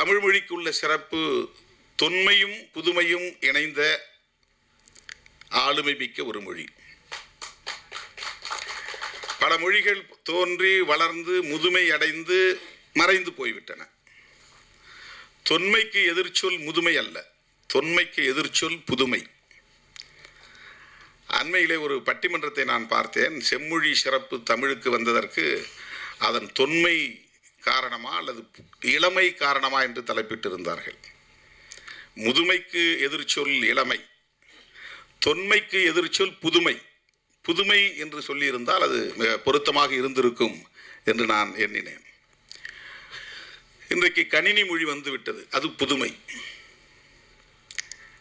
தமிழ் மொழிக்கு உள்ள சிறப்பு தொன்மையும் புதுமையும் இணைந்த ஆளுமை மிக்க ஒரு மொழி. பல மொழிகள் தோன்றி வளர்ந்து முதுமை அடைந்து மறைந்து போய்விட்டன. தொன்மைக்கு எதிர்ச்சொல் முதுமை அல்ல தொன்மைக்கு எதிர்ச்சொல் புதுமை. அண்மையிலே ஒரு பட்டிமன்றத்தை நான் பார்த்தேன் செம்மொழி சிறப்பு தமிழுக்கு வந்ததற்கு அதன் தொன்மை காரணமா அல்லது இளமை காரணமா என்று தலைப்பிட்டிருந்தார்கள். முதுமைக்கு எதிர்ச்சொல் இளமை தொன்மைக்கு எதிர்ச்சொல் புதுமை. புதுமை என்று சொல்லியிருந்தால் அது மிக பொருத்தமாக இருந்திருக்கும் என்று நான் எண்ணினேன். இன்றைக்கு கணினி மொழி வந்துவிட்டது அது புதுமை.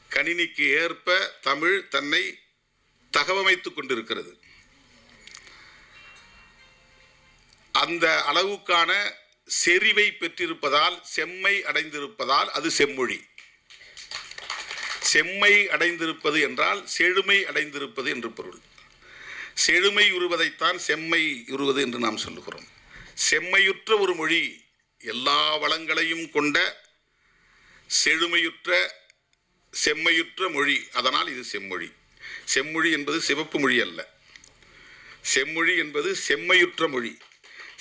கணினிக்கு ஏற்ப தமிழ் தன்னை தகவமைத்துக் கொண்டிருக்கிறது. அந்த அளவுக்கான செறிவை பெற்றிருப்பதால் செம்மை அடைந்திருப்பதால் அது செம்மொழி. செம்மை அடைந்திருப்பது என்றால் செழுமை அடைந்திருப்பது என்று பொருள். செழுமை உருவதைத்தான் செம்மை உருவது என்று நாம் சொல்லுகிறோம். செம்மையுற்ற ஒரு மொழி எல்லா வளங்களையும் கொண்ட செழுமையுற்ற செம்மையுற்ற மொழி. அதனால் இது செம்மொழி. செம்மொழி என்பது சிவப்பு மொழி அல்ல. செம்மொழி என்பது செம்மையுற்ற மொழி.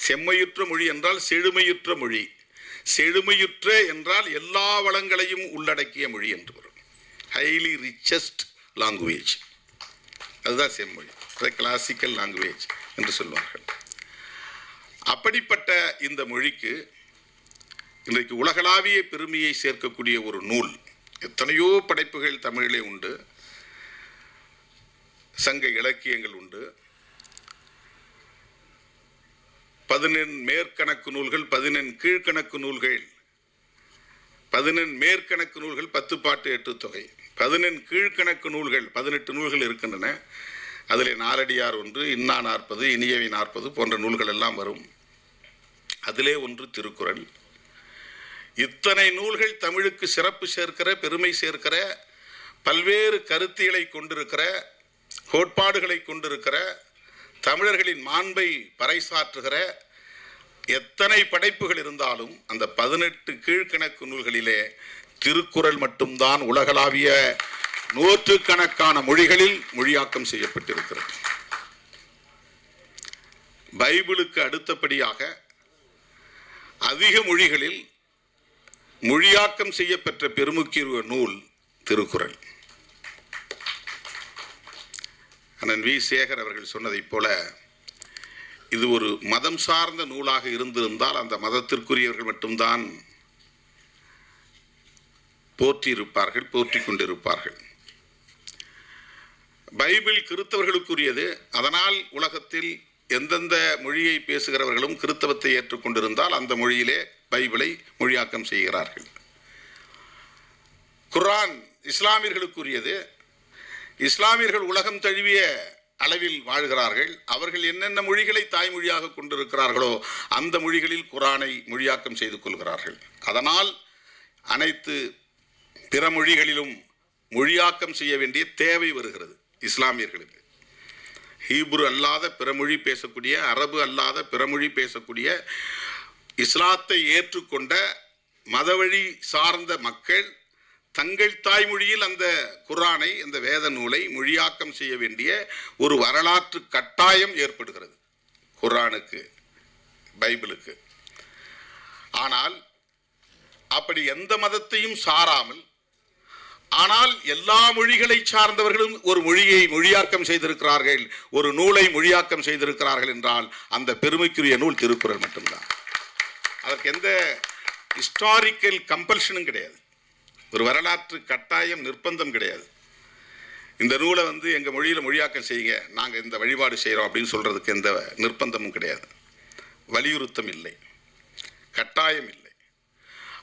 செம்மையுற்ற மொழி என்றால் செழுமையுற்ற மொழி. செழுமையுற்ற என்றால் எல்லா வளங்களையும் உள்ளடக்கிய மொழி என்று வரும். ஹைலி ரிச்சஸ்ட் லாங்குவேஜ் அதுதான் செம்மொழி. அதை கிளாசிக்கல் லாங்குவேஜ் என்று சொல்வார்கள். அப்படிப்பட்ட இந்த மொழிக்கு இன்றைக்கு உலகளாவிய பெருமையை சேர்க்கக்கூடிய ஒரு நூல் எத்தனையோ படைப்புகள் தமிழிலே உண்டு சங்க இலக்கியங்கள் உண்டு. பதினெண் மேற்கணக்கு நூல்கள் பதினெண் கீழ்கணக்கு நூல்கள். பதினெண் மேற்கணக்கு நூல்கள் பத்து பாட்டு எட்டு தொகை. பதினெண் கீழ்கணக்கு நூல்கள் பதினெட்டு நூல்கள் இருக்கின்றன. அதில் நாலடியார் ஒன்று இன்னா நாற்பது இனியவை நாற்பது போன்ற நூல்கள் எல்லாம் வரும். அதிலே ஒன்று திருக்குறள். இத்தனை நூல்கள் தமிழுக்கு சிறப்பு சேர்க்கிற பெருமை சேர்க்கிற பல்வேறு கருத்தியலை கொண்டிருக்கிற கோட்பாடுகளை கொண்டிருக்கிற தமிழர்களின் மாண்பை பறைசாற்றுகிற எத்தனை படைப்புகள் இருந்தாலும் அந்த பதினெட்டு கீழ்கணக்கு நூல்களிலே திருக்குறள் மட்டும்தான் உலகளாவிய நூற்றுக்கணக்கான மொழிகளில் மொழியாக்கம் செய்யப்பட்டிருக்கிறது. பைபிளுக்கு அடுத்தபடியாக அதிக மொழிகளில் மொழியாக்கம் செய்யப்பெற்ற பெருமுக்கிய நூல் திருக்குறள். அண்ணன் வி. சேகர் அவர்கள் சொன்னதைப் போல இது ஒரு மதம் சார்ந்த நூலாக இருந்திருந்தால் அந்த மதத்திற்குரியவர்கள் மட்டும்தான் போற்றியிருப்பார்கள் போற்றி கொண்டிருப்பார்கள். பைபிள் கிறித்தவர்களுக்குரியது. அதனால் உலகத்தில் எந்தெந்த மொழியை பேசுகிறவர்களும் கிறித்தவத்தை ஏற்றுக்கொண்டிருந்தால் அந்த மொழியிலே பைபிளை மொழியாக்கம் செய்கிறார்கள். குர்ஆன் இஸ்லாமியர்களுக்குரியது. இஸ்லாமியர்கள் உலகம் தழுவிய அளவில் வாழ்கிறார்கள். அவர்கள் என்னென்ன மொழிகளை தாய்மொழியாக கொண்டிருக்கிறார்களோ அந்த மொழிகளில் குரானை மொழியாக்கம் செய்து கொள்கிறார்கள். அதனால் அனைத்து பிற மொழிகளிலும் மொழியாக்கம் செய்ய வேண்டிய தேவை வருகிறது இஸ்லாமியர்களுக்கு. ஹீப்ரு அல்லாத பிறமொழி பேசக்கூடிய அரபு அல்லாத பிறமொழி பேசக்கூடிய இஸ்லாத்தை ஏற்றுக்கொண்ட மதவழி சார்ந்த மக்கள் தங்கள் தாய்மொழியில் அந்த குரானை அந்த வேத நூலை மொழியாக்கம் செய்ய வேண்டிய ஒரு வரலாற்று கட்டாயம் ஏற்படுகிறது. குரானுக்கு பைபிளுக்கு. ஆனால் அப்படி எந்த மதத்தையும் சாராமல் ஆனால் எல்லா மொழிகளை சார்ந்தவர்களும் ஒரு மொழியை மொழியாக்கம் செய்திருக்கிறார்கள் ஒரு நூலை மொழியாக்கம் செய்திருக்கிறார்கள் என்றால் அந்த பெருமைக்குரிய நூல் திருக்குறள் மட்டும்தான். அதற்கு எந்த ஹிஸ்டாரிக்கல் கம்பல்ஷனும் கிடையாது. ஒரு வரலாற்று கட்டாயம் நிர்பந்தம் கிடையாது. இந்த நூலை வந்து எங்கள் மொழியில் மொழியாக்கம் செய்யுங்க நாங்கள் இந்த வழிபாடு செய்கிறோம் அப்படின்னு சொல்கிறதுக்கு எந்த நிர்பந்தமும் கிடையாது. வலியுறுத்தம் இல்லை. கட்டாயம் இல்லை.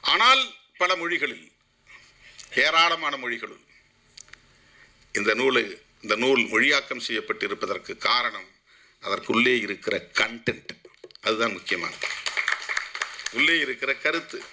ஆனால் பல மொழிகளில் ஏராளமான மொழிகளுள் இந்த நூலை இந்த நூல் மொழியாக்கம் செய்யப்பட்டிருப்பதற்கு காரணம் அதற்குள்ளே இருக்கிற கண்டென்ட் அதுதான் முக்கியமானது. உள்ளே இருக்கிற கருத்து.